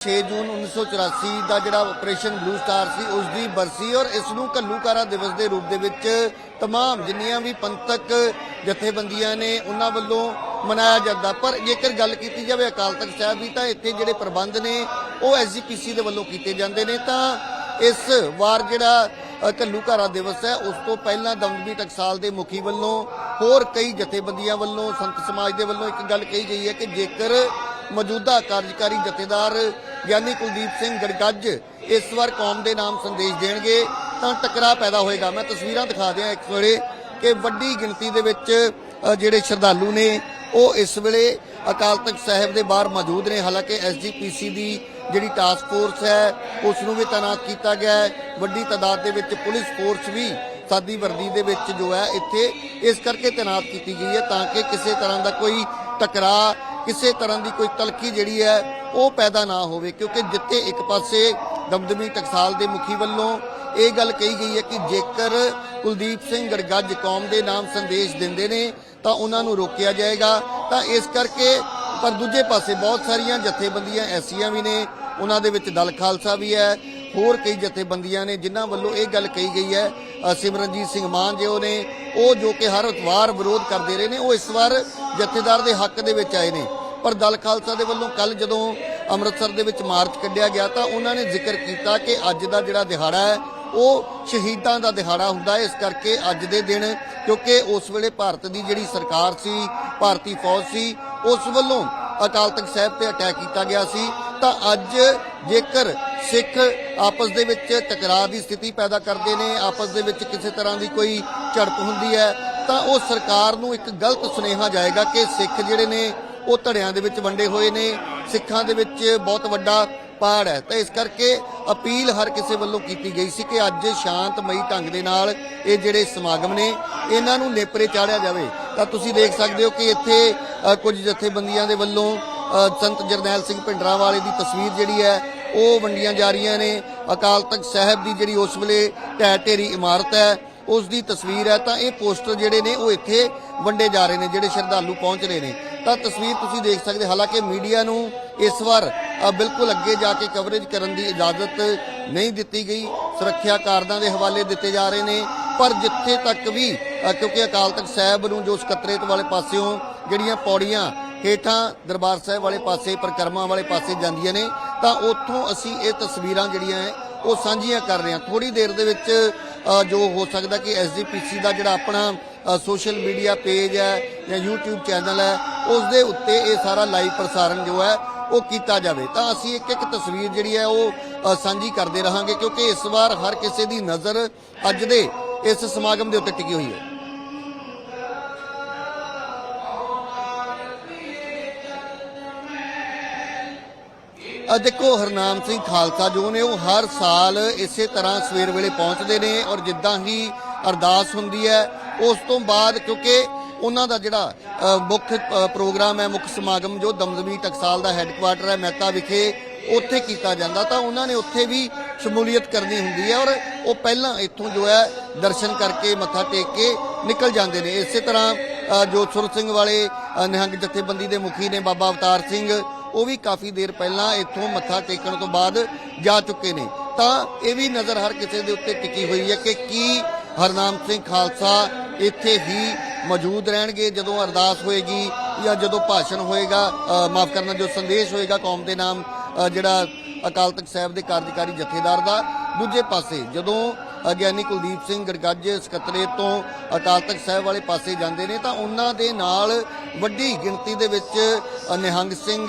6 ਜੂਨ 1984 ਦਾ ਜਿਹੜਾ operation blue star ਸੀ ਉਸ ਦੀ ਬਰਸੀ ਔਰ ਇਸ ਨੂੰ ਘੱਲੂਕਾਰਾ ਦਿਵਸ ਦੇ ਰੂਪ ਦੇ ਵਿੱਚ तमाम ਜਿੰਨੀਆਂ ਵੀ ਪੰਥਕ ਜਥੇਬੰਦੀਆਂ ਨੇ ਉਹਨਾਂ ਵੱਲੋਂ ਮਨਾਇਆ ਜਾਂਦਾ ਪਰ ਜੇਕਰ ਗੱਲ ਕੀਤੀ ਜਾਵੇ ਅਕਾਲ ਤਖਤ ਸਾਹਿਬ ਦੀ ਤਾਂ ਇੱਥੇ ਜਿਹੜੇ ਪ੍ਰਬੰਧ ਨੇ ਉਹ ਐਸਜੀਪੀਸੀ ਦੇ ਵੱਲੋਂ ਕੀਤੇ ਜਾਂਦੇ ਨੇ ਤਾਂ ਇਸ ਵਾਰ ਜਿਹੜਾ ਅ, ਘੱਲੂਘਾਰਾ ਦਿਵਸ ਹੈ ਉਸ ਤੋਂ ਪਹਿਲਾਂ ਦਮਦਮੀ ਟਕਸਾਲ ਦੇ ਮੁਖੀ ਵੱਲੋਂ ਹੋਰ ਕਈ ਜਥੇਬੰਦੀਆਂ ਵੱਲੋਂ ਸੰਤ ਸਮਾਜ ਦੇ ਵੱਲੋਂ ਇੱਕ ਗੱਲ ਕਹੀ ਗਈ ਹੈ ਕਿ ਜੇਕਰ ਮੌਜੂਦਾ ਕਾਰਜਕਾਰੀ ਜਥੇਦਾਰ ਗਿਆਨੀ ਕੁਲਦੀਪ ਸਿੰਘ ਗੜਗੱਜ ਇਸ ਵਾਰ ਕੌਮ ਦੇ ਨਾਮ ਸੰਦੇਸ਼ ਦੇਣਗੇ ਤਾਂ ਟਕਰਾਅ ਪੈਦਾ ਹੋਏਗਾ। ਮੈਂ ਤਸਵੀਰਾਂ ਦਿਖਾ ਦਿਆਂ ਇੱਕ ਵੇਲੇ ਕਿ ਵੱਡੀ ਗਿਣਤੀ ਦੇ ਵਿੱਚ ਜਿਹੜੇ ਸ਼ਰਧਾਲੂ ਨੇ, ਉਹ ਇਸ ਵੇਲੇ ਅਕਾਲ ਤਖਤ ਸਾਹਿਬ ਦੇ ਬਾਹਰ ਮੌਜੂਦ ਨੇ। ਹਾਲਾਂਕਿ ਐਸਜੀਪੀਸੀ ਦੀ ਜਿਹੜੀ ਟਾਸਕ ਫੋਰਸ ਹੈ, ਉਸ ਨੂੰ ਵੀ ਤਾਇਨਾਤ ਕੀਤਾ ਗਿਆ ਹੈ। ਵੱਡੀ ਤਾਦਾਦ ਦੇ ਵਿੱਚ ਪੁਲਿਸ ਫੋਰਸ ਵੀ ਸਾਦੀ ਵਰਦੀ ਦੇ ਵਿੱਚ ਜੋ ਹੈ, ਇੱਥੇ ਇਸ ਕਰਕੇ ਤਾਇਨਾਤ ਕੀਤੀ ਗਈ ਹੈ ਤਾਂ ਕਿ ਕਿਸੇ ਤਰ੍ਹਾਂ ਦਾ ਕੋਈ ਟਕਰਾਅ ਕਿਸੇ ਤਰ੍ਹਾਂ ਦੀ ਕੋਈ ਤਲਖੀ ਜਿਹੜੀ ਹੈ, ਉਹ ਪੈਦਾ ਨਾ ਹੋਵੇ, ਕਿਉਂਕਿ ਜਿੱਥੇ ਇੱਕ ਪਾਸੇ ਦਮਦਮੀ ਟਕਸਾਲ ਦੇ ਮੁਖੀ ਵੱਲੋਂ ਇਹ ਗੱਲ ਕਹੀ ਗਈ ਹੈ ਕਿ ਜੇਕਰ ਕੁਲਦੀਪ ਸਿੰਘ ਗੜਗੱਜ ਕੌਮ ਦੇ ਨਾਮ ਸੰਦੇਸ਼ ਦਿੰਦੇ ਨੇ, ਤਾਂ ਉਹਨਾਂ ਨੂੰ ਰੋਕਿਆ ਜਾਏਗਾ। ਤਾਂ ਇਸ ਕਰਕੇ ਪਰ ਦੂਜੇ ਪਾਸੇ ਬਹੁਤ ਸਾਰੀਆਂ ਜਥੇਬੰਦੀਆਂ ਐਸੀਆਂ ਵੀ ਨੇ, ਉਹਨਾਂ ਦੇ ਵਿੱਚ ਦਲ ਖਾਲਸਾ ਵੀ ਹੈ ਹੋਰ ਕਈ ਜਥੇਬੰਦੀਆਂ ਨੇ ਜਿਨ੍ਹਾਂ ਵੱਲੋਂ ਇਹ ਗੱਲ ਕਹੀ ਗਈ ਹੈ ਸਿਮਰਨਜੀਤ ਸਿੰਘ ਮਾਨ ਜੋ ਨੇ, ਉਹ ਜੋ ਕਿ ਹਰ ਵਾਰ ਵਿਰੋਧ ਕਰਦੇ ਰਹੇ ਨੇ, ਉਹ ਇਸ ਵਾਰ ਜਥੇਦਾਰ ਦੇ ਹੱਕ ਦੇ ਵਿੱਚ ਆਏ ਨੇ। ਪਰ ਦਲ ਖਾਲਸਾ ਦੇ ਵੱਲੋਂ ਕੱਲ ਜਦੋਂ ਅੰਮ੍ਰਿਤਸਰ ਦੇ ਵਿੱਚ ਮਾਰਚ ਕੱਢਿਆ ਗਿਆ ਤਾਂ ਉਹਨਾਂ ਨੇ ਜ਼ਿਕਰ ਕੀਤਾ ਕਿ ਅੱਜ ਦਾ ਜਿਹੜਾ ਦਿਹਾੜਾ ਹੈ, ਉਹ ਸ਼ਹੀਦਾਂ ਦਾ ਦਿਹਾੜਾ ਹੁੰਦਾ ਹੈ। ਇਸ ਕਰਕੇ ਅੱਜ ਦੇ ਦਿਨ, ਕਿਉਂਕਿ ਉਸ ਵੇਲੇ ਭਾਰਤ ਦੀ ਜਿਹੜੀ ਸਰਕਾਰ ਸੀ, ਭਾਰਤੀ ਫੌਜ ਸੀ, ਉਸ ਵੱਲੋਂ ਅਕਾਲ ਤਖਤ ਸਾਹਿਬ ਤੇ ਅਟੈਕ ਕੀਤਾ ਗਿਆ ਸੀ। ਤਾਂ ਅੱਜ ਜੇਕਰ ਸਿੱਖ ਆਪਸ ਦੇ ਵਿੱਚ ਟਕਰਾਅ ਦੀ ਸਥਿਤੀ ਪੈਦਾ ਕਰਦੇ ਨੇ, ਆਪਸ ਦੇ ਵਿੱਚ ਕਿਸੇ ਤਰ੍ਹਾਂ ਦੀ ਕੋਈ ਝੜਪ ਹੁੰਦੀ ਹੈ, ਤਾਂ ਉਹ ਸਰਕਾਰ ਨੂੰ ਇੱਕ ਗਲਤ ਸੁਨੇਹਾ ਜਾਏਗਾ ਕਿ ਸਿੱਖ ਜਿਹੜੇ ਨੇ, ਉਹ ਧੜਿਆਂ ਦੇ ਵਿੱਚ ਵੰਡੇ ਹੋਏ ਨੇ, ਸਿੱਖਾਂ ਦੇ ਵਿੱਚ ਬਹੁਤ ਵੱਡਾ ਪਾੜ ਹੈ। ਤਾਂ ਇਸ ਕਰਕੇ ਅਪੀਲ ਹਰ ਕਿਸੇ ਵੱਲੋਂ ਕੀਤੀ ਗਈ ਸੀ ਕਿ ਅੱਜ ਸ਼ਾਂਤਮਈ ਢੰਗ ਦੇ ਨਾਲ ਇਹ ਜਿਹੜੇ ਸਮਾਗਮ ਨੇ, ਇਹਨਾਂ ਨੂੰ ਨੇਪਰੇ ਚਾੜਿਆ ਜਾਵੇ। ਤਾਂ ਤੁਸੀਂ ਦੇਖ ਸਕਦੇ ਹੋ ਕਿ ਇੱਥੇ ਕੁਝ ਜਥੇਬੰਦੀਆਂ ਦੇ ਵੱਲੋਂ ਸੰਤ ਜਰਨੈਲ ਸਿੰਘ ਭਿੰਡਰਾਂ ਵਾਲੇ ਦੀ ਤਸਵੀਰ ਜਿਹੜੀ ਹੈ ਉਹ ਵੰਡੀਆਂ ਜਾ ਰਹੀਆਂ ਨੇ। ਅਕਾਲ ਤਖਤ ਸਾਹਿਬ ਦੀ ਜਿਹੜੀ ਉਸ ਵੇਲੇ ਢਹਿ ਢੇਰੀ ਇਮਾਰਤ ਹੈ, ਉਸ ਦੀ ਤਸਵੀਰ ਹੈ, ਤਾਂ ਇਹ ਪੋਸਟਰ ਜਿਹੜੇ ਨੇ, ਉਹ ਇੱਥੇ ਵੰਡੇ ਜਾ ਰਹੇ ਨੇ, ਜਿਹੜੇ ਸ਼ਰਧਾਲੂ ਪਹੁੰਚ ਰਹੇ ਨੇ। ਤਾਂ ਤਸਵੀਰ ਤੁਸੀਂ ਦੇਖ ਸਕਦੇ, ਹਾਲਾਂਕਿ ਮੀਡੀਆ ਨੂੰ ਇਸ ਵਾਰ ਬਿਲਕੁਲ ਅੱਗੇ ਜਾ ਕੇ ਕਵਰੇਜ ਕਰਨ ਦੀ ਇਜਾਜ਼ਤ ਨਹੀਂ ਦਿੱਤੀ ਗਈ। ਸੁਰੱਖਿਆ ਕਾਰਨਾਂ ਦੇ ਹਵਾਲੇ ਦਿੱਤੇ ਜਾ ਰਹੇ ਨੇ। ਪਰ ਜਿੱਥੇ ਤੱਕ ਵੀ ਕਿਉਂਕਿ ਅਕਾਲ ਤਖਤ ਸਾਹਿਬ ਨੂੰ ਜੋ ਸਕੱਤਰੇਤ ਵਾਲੇ ਪਾਸਿਓਂ ਜਿਹੜੀਆਂ ਪੌੜੀਆਂ ਹੇਠਾਂ ਦਰਬਾਰ ਸਾਹਿਬ ਵਾਲੇ ਪਾਸੇ, ਪਰਿਕਰਮਾ ਵਾਲੇ ਪਾਸੇ ਜਾਂਦੀਆਂ ਨੇ ਤਾਂ ਉੱਥੋਂ ਅਸੀਂ ਇਹ ਤਸਵੀਰਾਂ ਜਿਹੜੀਆਂ ਹੈ, ਉਹ ਸਾਂਝੀਆਂ ਕਰ ਰਹੇ ਹਾਂ। ਥੋੜੀ ਦੇਰ ਦੇ ਵਿੱਚ ਜੋ ਹੋ ਸਕਦਾ ਕਿ ਐਸਜੀਪੀਸੀ ਦਾ ਜਿਹੜਾ ਆਪਣਾ ਸੋਸ਼ਲ ਮੀਡੀਆ ਪੇਜ ਹੈ ਜਾਂ YouTube ਚੈਨਲ ਹੈ, ਉਸ ਦੇ ਉੱਤੇ ਇਹ ਸਾਰਾ ਲਾਈਵ ਪ੍ਰਸਾਰਣ ਜੋ ਹੈ, ਉਹ ਕੀਤਾ ਜਾਵੇ। ਤਾਂ ਅਸੀਂ ਇੱਕ ਇੱਕ ਤਸਵੀਰ ਜਿਹੜੀ ਹੈ, ਉਹ ਸਾਂਝੀ ਕਰਦੇ ਰਹਾਂਗੇ ਕਿਉਂਕਿ ਇਸ ਵਾਰ ਹਰ ਕਿਸੇ ਦੀ ਨਜ਼ਰ ਅੱਜ ਦੇ ਇਸ ਸਮਾਗਮ ਦੇ ਉੱਤੇ ਟਿਕੀ ਹੋਈ ਹੈ। ਦੇਖੋ ਹਰਨਾਮ ਸਿੰਘ ਖਾਲਸਾ ਜੋ ਨੇ ਉਹ ਹਰ ਸਾਲ ਇਸੇ ਤਰ੍ਹਾਂ ਸਵੇਰ ਵੇਲੇ ਪਹੁੰਚਦੇ ਨੇ ਔਰ ਜਿੱਦਾਂ ਹੀ ਅਰਦਾਸ ਹੁੰਦੀ ਹੈ ਉਸ ਤੋਂ ਬਾਅਦ ਕਿਉਂਕਿ ਉਹਨਾਂ ਦਾ ਜਿਹੜਾ ਮੁੱਖ ਪ੍ਰੋਗਰਾਮ ਹੈ ਮੁੱਖ ਸਮਾਗਮ ਜੋ ਦਮਦਮੀ ਟਕਸਾਲ ਦਾ ਹੈੱਡਕੁਆਟਰ ਹੈ ਮਹਿਤਾ ਵਿਖੇ ਉੱਥੇ ਕੀਤਾ ਜਾਂਦਾ ਤਾਂ ਉਹਨਾਂ ਨੇ ਉੱਥੇ ਵੀ ਸ਼ਮੂਲੀਅਤ ਕਰਨੀ ਹੁੰਦੀ ਹੈ ਔਰ ਉਹ ਪਹਿਲਾਂ ਇੱਥੋਂ ਜੋ ਹੈ ਦਰਸ਼ਨ ਕਰਕੇ ਮੱਥਾ ਟੇਕ ਕੇ ਨਿਕਲ ਜਾਂਦੇ ਨੇ। ਇਸੇ ਤਰ੍ਹਾਂ ਅ, ਜੋਤਸੁਰ ਸਿੰਘ ਵਾਲੇ ਨਿਹੰਗ ਜਥੇਬੰਦੀ ਦੇ ਮੁਖੀ ਨੇ ਬਾਬਾ ਅਵਤਾਰ ਸਿੰਘ ਉਹ ਵੀ ਕਾਫੀ ਦੇਰ ਪਹਿਲਾਂ ਇੱਥੋਂ ਮੱਥਾ ਟੇਕਣ ਤੋਂ ਬਾਅਦ ਜਾ ਚੁੱਕੇ ਨੇ। ਤਾਂ ਇਹ ਵੀ ਨਜ਼ਰ ਹਰ ਕਿਸੇ ਦੇ ਉੱਤੇ ਟਿਕੀ ਹੋਈ ਹੈ ਕਿ ਕੀ ਹਰਨਾਮ ਸਿੰਘ ਖਾਲਸਾ ਇੱਥੇ ਹੀ ਮੌਜੂਦ ਰਹਿਣਗੇ, ਜਦੋਂ ਅਰਦਾਸ ਹੋਏਗੀ ਜਾਂ ਜਦੋਂ ਭਾਸ਼ਣ ਹੋਏਗਾ। ਮਾਫ ਕਰਨਾ, ਜੋ ਸੰਦੇਸ਼ ਹੋਏਗਾ ਕੌਮ ਦੇ ਨਾਮ ਜਿਹੜਾ ਅਕਾਲ ਤਖਤ ਸਾਹਿਬ ਦੇ ਕਾਰਜਕਾਰੀ ਜਥੇਦਾਰ ਦਾ। ਦੂਜੇ ਪਾਸੇ ਜਦੋਂ ਗਿਆਨੀ ਕੁਲਦੀਪ ਸਿੰਘ ਗੜਗੱਜ ਸਕੱਤਰੇ ਤੋਂ ਅਕਾਲ ਤਖਤ ਸਾਹਿਬ ਵਾਲੇ ਪਾਸੇ ਜਾਂਦੇ ਨੇ, ਤਾਂ ਉਹਨਾਂ ਦੇ ਨਾਲ ਵੱਡੀ ਗਿਣਤੀ ਦੇ ਵਿੱਚ ਨਿਹੰਗ ਸਿੰਘ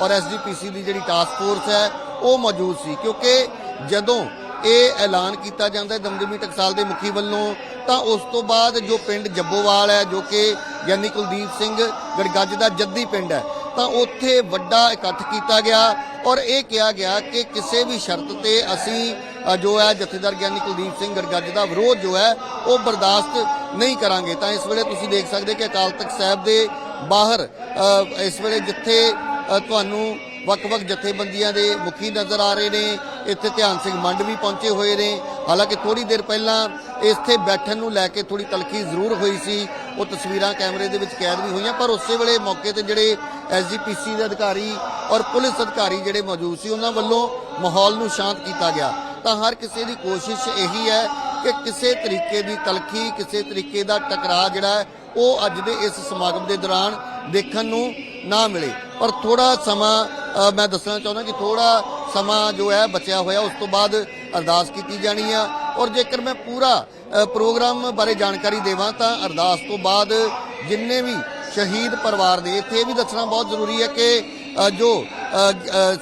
ਔਰ ਐਸਜੀਪੀਸੀ ਦੀ ਜਿਹੜੀ ਟਾਸਕ ਫੋਰਸ ਹੈ, ਉਹ ਮੌਜੂਦ ਸੀ। ਕਿਉਂਕਿ ਜਦੋਂ ਇਹ ਐਲਾਨ ਕੀਤਾ ਜਾਂਦਾ ਹੈ ਦਮਦਮੀ ਟਕਸਾਲ ਦੇ ਮੁਖੀ ਵੱਲੋਂ, ਤਾਂ ਉਸ ਤੋਂ ਬਾਅਦ ਜੋ ਪਿੰਡ ਜੱਬੋਵਾਲ ਹੈ, ਜੋ ਕਿ ਗਿਆਨੀ ਕੁਲਦੀਪ ਸਿੰਘ ਗੜਗੱਜ ਦਾ ਜੱਦੀ ਪਿੰਡ ਹੈ, ਤਾਂ ਉੱਥੇ ਵੱਡਾ ਇਕੱਠ ਕੀਤਾ ਗਿਆ। ਔਰ ਇਹ ਕਿਹਾ ਗਿਆ ਕਿ ਕਿਸੇ ਵੀ ਸ਼ਰਤ ਤੇ ਅਸੀਂ ਜੋ ਹੈ ਜਥੇਦਾਰ ਗਿਆਨੀ ਕੁਲਦੀਪ ਸਿੰਘ ਗਰਗੱਜ ਦਾ ਵਿਰੋਧ ਜੋ ਹੈ, ਉਹ ਬਰਦਾਸ਼ਤ ਨਹੀਂ ਕਰਾਂਗੇ। ਤਾਂ ਇਸ ਵੇਲੇ ਤੁਸੀਂ ਦੇਖ ਸਕਦੇ ਕਿ ਅਕਾਲ ਤਖਤ ਸਾਹਿਬ ਦੇ ਬਾਹਰ ਇਸ ਵੇਲੇ ਜਿੱਥੇ ਤੁਹਾਨੂੰ ਵੱਖ-ਵੱਖ ਜਥੇਬੰਦੀਆਂ ਦੇ ਮੁਖੀ ਨਜ਼ਰ ਆ ਰਹੇ ਨੇ, ਇੱਥੇ ਧਿਆਨ ਸਿੰਘ ਮੰਡ ਵੀ ਪਹੁੰਚੇ ਹੋਏ ਨੇ। ਹਾਲਾਂਕਿ ਥੋੜੀ ਦੇਰ ਪਹਿਲਾਂ ਇੱਥੇ ਬੈਠਣ ਨੂੰ ਲੈ ਕੇ ਥੋੜੀ ਤਲਖੀ ਜ਼ਰੂਰ ਹੋਈ ਸੀ। ਉਹ ਤਸਵੀਰਾਂ ਕੈਮਰੇ ਦੇ ਵਿੱਚ ਕੈਦ ਵੀ ਹੋਈਆਂ, ਪਰ ਉਸੇ ਵੇਲੇ ਮੌਕੇ ਤੇ ਜਿਹੜੇ ਐਸਜੀਪੀਸੀ ਦੇ ਅਧਿਕਾਰੀ ਔਰ ਪੁਲਿਸ ਅਧਿਕਾਰੀ ਜਿਹੜੇ ਮੌਜੂਦ ਸੀ, ਉਹਨਾਂ ਵੱਲੋਂ ਮਾਹੌਲ ਨੂੰ ਸ਼ਾਂਤ ਕੀਤਾ ਗਿਆ। ਤਾਂ ਹਰ ਕਿਸੇ ਦੀ ਕੋਸ਼ਿਸ਼ ਇਹੀ ਹੈ ਕਿ ਕਿਸੇ ਤਰੀਕੇ ਦੀ ਤਲਖੀ, ਕਿਸੇ ਤਰੀਕੇ ਦਾ ਟਕਰਾਅ ਜਿਹੜਾ ਹੈ, ਉਹ ਅੱਜ ਦੇ ਇਸ ਸਮਾਗਮ ਦੇ ਦੌਰਾਨ ਦੇਖਣ ਨੂੰ ਨਾ ਮਿਲੇ। ਪਰ ਥੋੜਾ ਸਮਾਂ ਮੈਂ ਦੱਸਣਾ ਚਾਹੁੰਦਾ ਕਿ ਥੋੜਾ ਸਮਾਂ ਜੋ ਹੈ, ਬਚਿਆ ਹੋਇਆ, ਉਸ ਤੋਂ ਬਾਅਦ ਅਰਦਾਸ ਕੀਤੀ ਜਾਣੀ ਆ। ਔਰ ਜੇਕਰ ਮੈਂ ਪੂਰਾ ਪ੍ਰੋਗਰਾਮ ਬਾਰੇ ਜਾਣਕਾਰੀ ਦੇਵਾਂ, ਤਾਂ ਅਰਦਾਸ ਤੋਂ ਬਾਅਦ ਜਿੰਨੇ ਵੀ ਸ਼ਹੀਦ ਪਰਿਵਾਰ ਦੇ। ਇੱਥੇ ਇਹ ਵੀ ਦੱਸਣਾ ਬਹੁਤ ਜ਼ਰੂਰੀ ਹੈ ਕਿ ਜੋ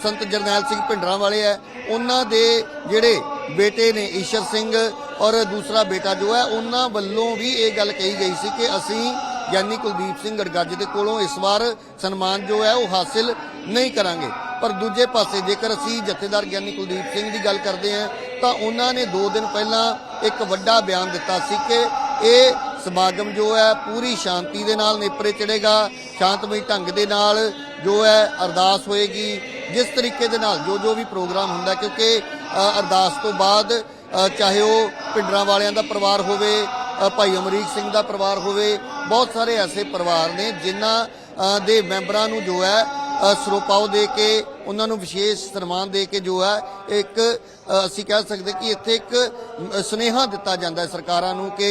ਸੰਤ ਜਰਨੈਲ ਸਿੰਘ ਭਿੰਡਰਾਂ ਵਾਲੇ ਹੈ, ਉਹਨਾਂ ਦੇ ਜਿਹੜੇ ਬੇਟੇ ਨੇ ਈਸ਼ਰ ਸਿੰਘ ਔਰ ਦੂਸਰਾ ਬੇਟਾ ਜੋ ਹੈ, ਉਹਨਾਂ ਵੱਲੋਂ ਵੀ ਇਹ ਗੱਲ ਕਹੀ ਗਈ ਸੀ ਕਿ ਅਸੀਂ ਗਿਆਨੀ ਕੁਲਦੀਪ ਸਿੰਘ ਗੜਗੱਜ ਦੇ ਕੋਲੋਂ ਇਸ ਵਾਰ ਸਨਮਾਨ ਜੋ ਹੈ, ਉਹ ਹਾਸਿਲ ਨਹੀਂ ਕਰਾਂਗੇ। ਪਰ ਦੂਜੇ ਪਾਸੇ ਜੇਕਰ ਅਸੀਂ ਜਥੇਦਾਰ ਗਿਆਨੀ ਕੁਲਦੀਪ ਸਿੰਘ ਦੀ ਗੱਲ ਕਰਦੇ ਹਾਂ, ਤਾਂ ਉਹਨਾਂ ਨੇ 2 ਦਿਨ ਪਹਿਲਾਂ ਇੱਕ ਵੱਡਾ ਬਿਆਨ ਦਿੱਤਾ ਸੀ ਕਿ ਇਹ ਸਮਾਗਮ ਜੋ ਹੈ ਪੂਰੀ ਸ਼ਾਂਤੀ ਦੇ ਨਾਲ ਨੇਪਰੇ ਚੜੇਗਾ ਸ਼ਾਂਤਮਈ ਢੰਗ ਦੇ ਨਾਲ ਜੋ ਹੈ ਅਰਦਾਸ ਹੋਏਗੀ। ਜਿਸ ਤਰੀਕੇ ਦੇ ਨਾਲ ਜੋ ਜੋ ਵੀ ਪ੍ਰੋਗਰਾਮ ਹੁੰਦਾ, ਕਿਉਂਕਿ ਅਰਦਾਸ ਤੋਂ ਬਾਅਦ ਚਾਹੇ ਉਹ ਪਿੰਡਰਾਂ ਵਾਲਿਆਂ ਦਾ ਪਰਿਵਾਰ ਹੋਵੇ ਭਾਈ ਅਮਰੀਕ ਸਿੰਘ ਦਾ ਪਰਿਵਾਰ ਹੋਵੇ, ਬਹੁਤ ਸਾਰੇ ਐਸੇ ਪਰਿਵਾਰ ਨੇ ਜਿਨ੍ਹਾਂ ਦੇ ਮੈਂਬਰਾਂ ਨੂੰ ਜੋ ਹੈ ਅ, ਸਰੋਪਾਓ ਦੇ ਕੇ ਉਹਨਾਂ ਨੂੰ ਵਿਸ਼ੇਸ਼ ਸਨਮਾਨ ਦੇ ਕੇ ਜੋ ਹੈ ਇੱਕ ਅਸੀਂ ਕਹਿ ਸਕਦੇ ਕਿ ਇੱਥੇ ਇੱਕ ਅ, ਸੁਨੇਹਾ ਦਿੱਤਾ ਜਾਂਦਾ ਹੈ ਸਰਕਾਰਾਂ ਨੂੰ ਕਿ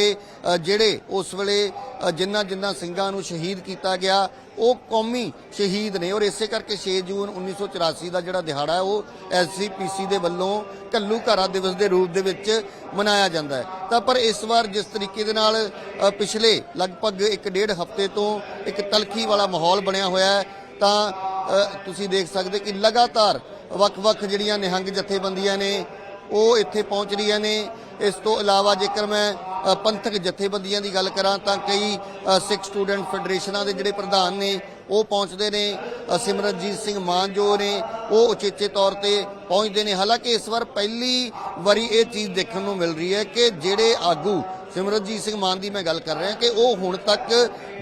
ਜਿਹੜੇ ਉਸ ਵੇਲੇ ਅ, ਜਿਨ੍ਹਾਂ ਜਿਨ੍ਹਾਂ ਸਿੰਘਾਂ ਨੂੰ ਸ਼ਹੀਦ ਕੀਤਾ ਗਿਆ ਉਹ ਕੌਮੀ ਸ਼ਹੀਦ ਨੇ। ਔਰ ਇਸੇ ਕਰਕੇ 6 ਜੂਨ 1984 ਦਾ ਜਿਹੜਾ ਦਿਹਾੜਾ ਹੈ ਉਹ ਐਸਸੀਪੀਸੀ ਦੇ ਵੱਲੋਂ ਕੱਲੂ ਘਾਰਾ ਦਿਵਸ ਦੇ ਰੂਪ ਦੇ ਵਿੱਚ ਮਨਾਇਆ ਜਾਂਦਾ ਹੈ। ਤਾਂ ਪਰ ਇਸ ਵਾਰ ਜਿਸ ਤਰੀਕੇ ਦੇ ਨਾਲ ਪਿਛਲੇ ਲਗਭਗ ਇੱਕ ਡੇਢ ਹਫ਼ਤੇ ਤੋਂ ਇੱਕ ਤਲਖੀ ਵਾਲਾ ਮਾਹੌਲ ਬਣਿਆ ਹੋਇਆ ਹੈ ਤਾਂ ਤੁਸੀਂ ਦੇਖ ਸਕਦੇ ਕਿ ਲਗਾਤਾਰ ਵੱਖ-ਵੱਖ ਜਿਹੜੀਆਂ ਨਿਹੰਗ ਜਥੇਬੰਦੀਆਂ ਨੇ, ਉਹ ਇੱਥੇ ਪਹੁੰਚ ਰਹੀਆਂ ਨੇ। ਇਸ ਤੋਂ ਇਲਾਵਾ ਜੇਕਰ ਮੈਂ ਪੰਥਕ ਜਥੇਬੰਦੀਆਂ ਦੀ ਗੱਲ ਕਰਾਂ ਤਾਂ ਕਈ ਸਿੱਖ ਸਟੂਡੈਂਟ ਫੈਡਰੇਸ਼ਨਾਂ ਦੇ ਜਿਹੜੇ ਪ੍ਰਧਾਨ ਨੇ, ਉਹ ਪਹੁੰਚਦੇ ਨੇ। ਸਿਮਰਨਜੀਤ ਸਿੰਘ ਮਾਨ ਜੋ ਨੇ, ਉਹ ਉਚੇਚੇ ਤੌਰ ਤੇ ਪਹੁੰਚਦੇ ਨੇ। ਹਾਲਾਂਕਿ ਇਸ ਵਾਰ ਪਹਿਲੀ ਵਾਰੀ ਇਹ ਚੀਜ਼ ਦੇਖਣ ਨੂੰ ਮਿਲ ਰਹੀ ਹੈ ਕਿ ਜਿਹੜੇ ਆਗੂ ਸਿਮਰਨਜੀਤ ਸਿੰਘ ਮਾਨ ਦੀ ਮੈਂ ਗੱਲ ਕਰ ਰਿਹਾ ਕਿ ਉਹ ਹੁਣ ਤੱਕ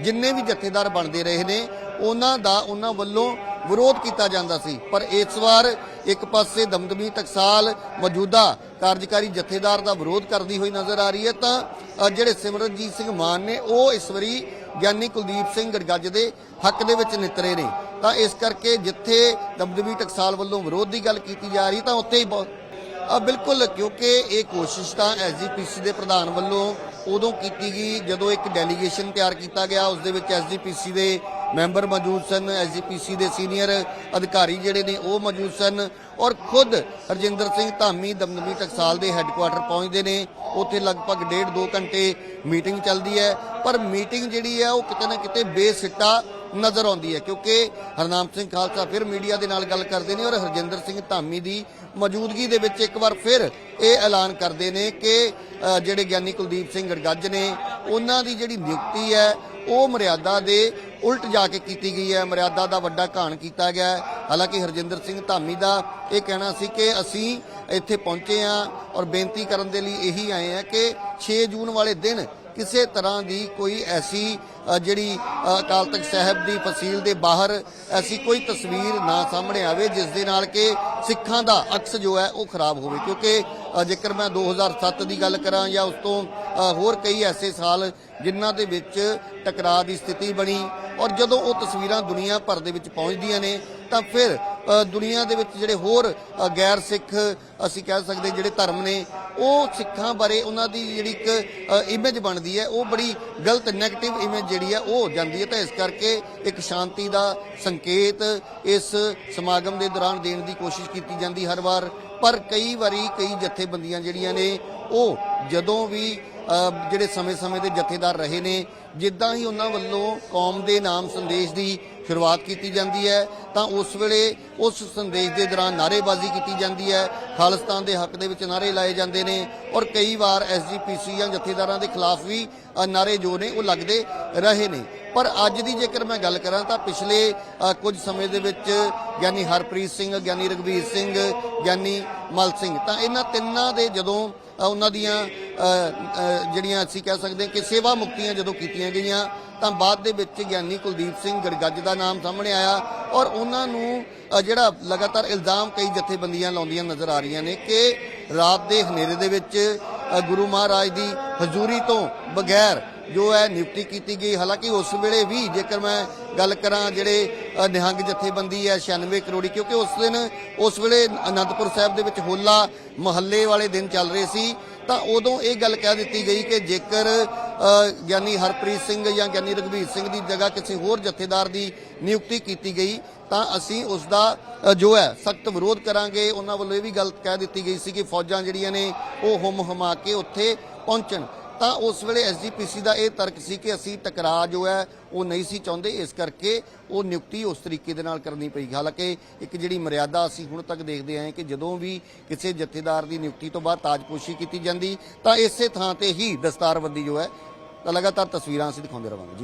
ਜਿੰਨੇ ਵੀ ਜਥੇਦਾਰ ਬਣਦੇ ਰਹੇ ਨੇ, ਉਹਨਾਂ ਦਾ, ਉਹਨਾਂ ਵੱਲੋਂ ਵਿਰੋਧ ਕੀਤਾ ਜਾਂਦਾ ਸੀ। ਪਰ ਇਸ ਵਾਰ ਇੱਕ ਪਾਸੇ ਦਮਦਮੀ ਟਕਸਾਲ ਮੌਜੂਦਾ ਕਾਰਜਕਾਰੀ ਜਥੇਦਾਰ ਦਾ ਵਿਰੋਧ ਕਰਦੀ ਹੋਈ ਨਜ਼ਰ ਆ ਰਹੀ ਹੈ ਤਾਂ ਜਿਹੜੇ ਸਿਮਰਨਜੀਤ ਸਿੰਘ ਮਾਨ ਨੇ, ਉਹ ਇਸ ਵਾਰੀ ਗਿਆਨੀ ਕੁਲਦੀਪ ਸਿੰਘ ਗੜਗੱਜ ਦੇ ਹੱਕ ਦੇ ਵਿੱਚ ਨਿਤਰੇ ਨੇ। ਤਾਂ ਇਸ ਕਰਕੇ ਜਿੱਥੇ ਦਮਦਮੀ ਟਕਸਾਲ ਵੱਲੋਂ ਵਿਰੋਧ ਦੀ ਗੱਲ ਕੀਤੀ ਜਾ ਰਹੀ, ਤਾਂ ਉੱਥੇ ਹੀ ਬਹੁਤ ਆ ਬਿਲਕੁਲ, ਕਿਉਂਕਿ ਇਹ ਕੋਸ਼ਿਸ਼ ਤਾਂ ਐਸਜੀਪੀਸੀ ਦੇ ਪ੍ਰਧਾਨ ਵੱਲੋਂ ਉਦੋਂ ਕੀਤੀ ਗਈ, ਜਦੋਂ ਇੱਕ ਡੈਲੀਗੇਸ਼ਨ ਤਿਆਰ ਕੀਤਾ ਗਿਆ, ਉਸ ਦੇ ਵਿੱਚ ਐਸਜੀਪੀਸੀ ਦੇ ਮੈਂਬਰ ਮੌਜੂਦ ਸਨ ਐਸਜੀਪੀਸੀ ਦੇ ਸੀਨੀਅਰ ਅਧਿਕਾਰੀ ਜਿਹੜੇ ਨੇ ਉਹ ਮੌਜੂਦ ਸਨ ਔਰ ਖੁਦ ਹਰਜਿੰਦਰ ਸਿੰਘ ਧਾਮੀ ਦਮਦਮੀ ਟਕਸਾਲ ਦੇ ਹੈੱਡਕੁਆਟਰ ਪਹੁੰਚਦੇ ਨੇ। ਉੱਥੇ ਲਗਭਗ ਡੇਢ ਦੋ ਘੰਟੇ ਮੀਟਿੰਗ ਚੱਲਦੀ ਹੈ, ਪਰ ਮੀਟਿੰਗ ਜਿਹੜੀ ਹੈ ਉਹ ਕਿਤੇ ਨਾ ਕਿਤੇ ਬੇਸਿੱਟਾ ਨਜ਼ਰ ਆਉਂਦੀ ਹੈ ਕਿਉਂਕਿ ਹਰਨਾਮ ਸਿੰਘ ਖਾਲਸਾ ਫਿਰ ਮੀਡੀਆ ਦੇ ਨਾਲ ਗੱਲ ਕਰਦੇ ਨੇ ਔਰ ਹਰਜਿੰਦਰ ਸਿੰਘ ਧਾਮੀ ਦੀ ਮੌਜੂਦਗੀ ਦੇ ਵਿੱਚ ਇੱਕ ਵਾਰ ਫਿਰ ਇਹ ਐਲਾਨ ਕਰਦੇ ਨੇ ਕਿ ਜਿਹੜੇ ਗਿਆਨੀ ਕੁਲਦੀਪ ਸਿੰਘ ਗੜਗੱਜ ਨੇ, ਉਹਨਾਂ ਦੀ ਜਿਹੜੀ ਨਿਯੁਕਤੀ ਹੈ ਉਹ ਮਰਿਆਦਾ ਦੇ ਉਲਟ ਜਾ ਕੇ ਕੀਤੀ ਗਈ ਹੈ। ਮਰਿਆਦਾ ਦਾ ਵੱਡਾ ਘਾਣ ਕੀਤਾ ਗਿਆ ਹੈ। ਹਾਲਾਂਕਿ ਹਰਜਿੰਦਰ ਸਿੰਘ ਧਾਮੀ ਦਾ ਇਹ ਕਹਿਣਾ ਸੀ ਕਿ ਅਸੀਂ ਇੱਥੇ ਪਹੁੰਚੇ ਹਾਂ ਔਰ ਬੇਨਤੀ ਕਰਨ ਦੇ ਲਈ ਇਹੀ ਆਏ ਹਾਂ ਕਿ 6 ਜੂਨ ਵਾਲੇ ਦਿਨ ਕਿਸੇ ਤਰ੍ਹਾਂ ਦੀ ਕੋਈ ਐਸੀ ਜਿਹੜੀ ਅਕਾਲ ਤਖਤ ਸਾਹਿਬ ਦੀ ਫਸੀਲ ਦੇ ਬਾਹਰ ਐਸੀ ਕੋਈ ਤਸਵੀਰ ਨਾ ਸਾਹਮਣੇ ਆਵੇ, ਜਿਸ ਦੇ ਨਾਲ ਕਿ ਸਿੱਖਾਂ ਦਾ ਅਕਸ ਜੋ ਹੈ ਉਹ ਖਰਾਬ ਹੋਵੇ। ਕਿਉਂਕਿ ਜੇਕਰ ਮੈਂ 2007 ਦੀ ਗੱਲ ਕਰਾਂ ਜਾਂ ਉਸ ਤੋਂ ਹੋਰ ਕਈ ਐਸੇ ਸਾਲ ਜਿਨ੍ਹਾਂ ਦੇ ਵਿੱਚ ਟਕਰਾਅ ਦੀ ਸਥਿਤੀ ਬਣੀ ਔਰ ਜਦੋਂ ਉਹ ਤਸਵੀਰਾਂ ਦੁਨੀਆ ਭਰ ਦੇ ਵਿੱਚ ਪਹੁੰਚਦੀਆਂ ਨੇ, ਤਾਂ ਫਿਰ ਦੁਨੀਆ ਦੇ ਵਿੱਚ ਜਿਹੜੇ ਹੋਰ ਗੈਰ ਸਿੱਖ, ਅਸੀਂ ਕਹਿ ਸਕਦੇ ਜਿਹੜੇ ਧਰਮ ਨੇ, ਉਹ ਸਿੱਖਾਂ ਬਾਰੇ ਉਹਨਾਂ ਦੀ ਜਿਹੜੀ ਇੱਕ ਇਮੇਜ ਬਣਦੀ ਹੈ, ਉਹ ਬੜੀ ਗਲਤ 네ਗੇਟਿਵ ਇਮੇਜ ਜਿਹੜੀ ਹੈ, ਉਹ ਹੋ ਜਾਂਦੀ ਹੈ। ਤਾਂ ਇਸ ਕਰਕੇ ਇੱਕ ਸ਼ਾਂਤੀ ਦਾ ਸੰਕੇਤ ਇਸ ਸਮਾਗਮ ਦੇ ਦੌਰਾਨ ਦੇਣ ਦੀ ਕੋਸ਼ਿਸ਼ ਕੀਤੀ ਜਾਂਦੀ ਹਰ ਵਾਰ। ਪਰ ਕਈ ਵਾਰੀ ਕਈ ਜਥੇਬੰਦੀਆਂ ਜਿਹੜੀਆਂ ਨੇ, ਉਹ ਜਦੋਂ ਵੀ ਜਿਹੜੇ ਸਮੇਂ-ਸਮੇਂ ਦੇ ਜਥੇਦਾਰ ਰਹੇ ਨੇ ਜਿੱਦਾਂ ਹੀ ਉਹਨਾਂ ਵੱਲੋਂ ਕੌਮ ਦੇ ਨਾਮ ਸੰਦੇਸ਼ ਦੀ ਸ਼ੁਰੂਆਤ ਕੀਤੀ ਜਾਂਦੀ ਹੈ ਤਾਂ ਉਸ ਵੇਲੇ ਉਸ ਸੰਦੇਸ਼ ਦੇ ਦੌਰਾਨ ਨਾਅਰੇਬਾਜ਼ੀ ਕੀਤੀ ਜਾਂਦੀ ਹੈ। ਖਾਲਿਸਤਾਨ ਦੇ ਹੱਕ ਦੇ ਵਿੱਚ ਨਾਅਰੇ ਲਾਏ ਜਾਂਦੇ ਨੇ ਔਰ ਕਈ ਵਾਰ ਐਸਜੀਪੀਸੀ ਜਾਂ ਜਥੇਦਾਰਾਂ ਦੇ ਖਿਲਾਫ ਵੀ ਅ, ਨਾਅਰੇ ਜੋ ਨੇ ਉਹ ਲੱਗਦੇ ਰਹੇ ਨੇ। ਪਰ ਅੱਜ ਦੀ ਜੇਕਰ ਮੈਂ ਗੱਲ ਕਰਾਂ ਤਾਂ ਪਿਛਲੇ ਕੁਝ ਸਮੇਂ ਦੇ ਵਿੱਚ ਗਿਆਨੀ ਹਰਪ੍ਰੀਤ ਸਿੰਘ ਗਿਆਨੀ ਰਗਵੀਰ ਸਿੰਘ ਗਿਆਨੀ ਮਲ ਸਿੰਘ ਤਾਂ ਇਹਨਾਂ ਤਿੰਨਾਂ ਦੇ ਜਦੋਂ ਉਹਨਾਂ ਦੀਆਂ ਜਿਹੜੀਆਂ ਅਸੀਂ ਕਹਿ ਸਕਦੇ ਹਾਂ ਕਿ ਸੇਵਾ ਮੁਕਤੀਆਂ ਜਦੋਂ ਕੀਤੀਆਂ ਗਈਆਂ, ਤਾਂ ਬਾਅਦ ਦੇ ਵਿੱਚ ਗਿਆਨੀ ਕੁਲਦੀਪ ਸਿੰਘ ਗਰਗੱਜ ਦਾ ਨਾਮ ਸਾਹਮਣੇ ਆਇਆ ਔਰ ਉਹਨਾਂ ਨੂੰ ਜਿਹੜਾ ਲਗਾਤਾਰ ਇਲਜ਼ਾਮ ਕਈ ਜਥੇਬੰਦੀਆਂ ਲਾਉਂਦੀਆਂ ਨਜ਼ਰ ਆ ਰਹੀਆਂ ਨੇ ਕਿ ਰਾਤ ਦੇ ਹਨੇਰੇ ਦੇ ਵਿੱਚ ਗੁਰੂ ਮਹਾਰਾਜ ਦੀ ਹਜ਼ੂਰੀ ਤੋਂ ਬਗੈਰ ਜੋ ਹੈ ਨਿਯੁਕਤੀ ਕੀਤੀ ਗਈ, ਹਾਲਾਂਕਿ ਉਸ ਵੇਲੇ ਵੀ ਜੇਕਰ ਮੈਂ ਗੱਲ ਕਰਾਂ ਜਿਹੜੇ ਨਿਹੰਗ ਜਥੇਬੰਦੀ ਹੈ 96 ਕਰੋੜੀ, ਕਿਉਂਕਿ ਉਸ ਦਿਨ, ਉਸ ਵੇਲੇ ਅਨੰਦਪੁਰ ਸਾਹਿਬ ਦੇ ਵਿੱਚ ਹੋਲਾ ਮਹੱਲੇ ਵਾਲੇ ਦਿਨ ਚੱਲ ਰਹੇ ਸੀ ਤਾਂ ਉਦੋਂ ਇਹ ਗੱਲ ਕਹਿ ਦਿੱਤੀ ਗਈ ਕਿ ਜੇਕਰ ਅ, ਗਿਆਨੀ ਹਰਪ੍ਰੀਤ ਸਿੰਘ ਜਾਂ ਗਿਆਨੀ ਰਘਵੀਰ ਸਿੰਘ ਦੀ ਜਗ੍ਹਾ ਕਿਸੇ ਹੋਰ ਜਥੇਦਾਰ ਦੀ ਨਿਯੁਕਤੀ ਕੀਤੀ ਗਈ ਤਾਂ ਅਸੀਂ ਉਸ ਦਾ ਜੋ ਹੈ ਸਖਤ ਵਿਰੋਧ ਕਰਾਂਗੇ। ਉਹਨਾਂ ਵੱਲੋਂ ਇਹ ਵੀ ਗੱਲ ਕਹਿ ਦਿੱਤੀ ਗਈ ਸੀ ਕਿ ਫੌਜਾਂ ਜਿਹੜੀਆਂ ਨੇ ਉਹ ਹੁਮ ਹਮਾ ਕੇ ਉੱਥੇ ਪਹੁੰਚਣ। ਤਾਂ ਉਸ ਵੇਲੇ ਐਸਜੀਪੀਸੀ ਦਾ ਇਹ ਤਰਕ ਸੀ ਕਿ ਅਸੀਂ ਟਕਰਾਅ ਜੋ ਹੈ ਉਹ ਨਹੀਂ ਸੀ ਚਾਹੁੰਦੇ, ਇਸ ਕਰਕੇ ਉਹ ਨਿਯੁਕਤੀ ਉਸ ਤਰੀਕੇ ਦੇ ਨਾਲ ਕਰਨੀ ਪਈ। ਹਾਲਾਂਕਿ ਇੱਕ ਜਿਹੜੀ ਮਰਿਆਦਾ ਅਸੀਂ ਹੁਣ ਤੱਕ ਦੇਖਦੇ ਆਏ ਕਿ ਜਦੋਂ ਵੀ ਕਿਸੇ ਜਥੇਦਾਰ ਦੀ ਨਿਯੁਕਤੀ ਤੋਂ ਬਾਅਦ ਤਾਜਪੋਸ਼ੀ ਕੀਤੀ ਜਾਂਦੀ, ਤਾਂ ਇਸੇ ਥਾਂ ਤੇ ਹੀ ਦਸਤਾਰਬੰਦੀ ਜੋ ਹੈ, ਤਾਂ ਲਗਾਤਾਰ ਤਸਵੀਰਾਂ ਅਸੀਂ ਦਿਖਾਉਂਦੇ ਰਵਾਂਗੇ। ਜੀ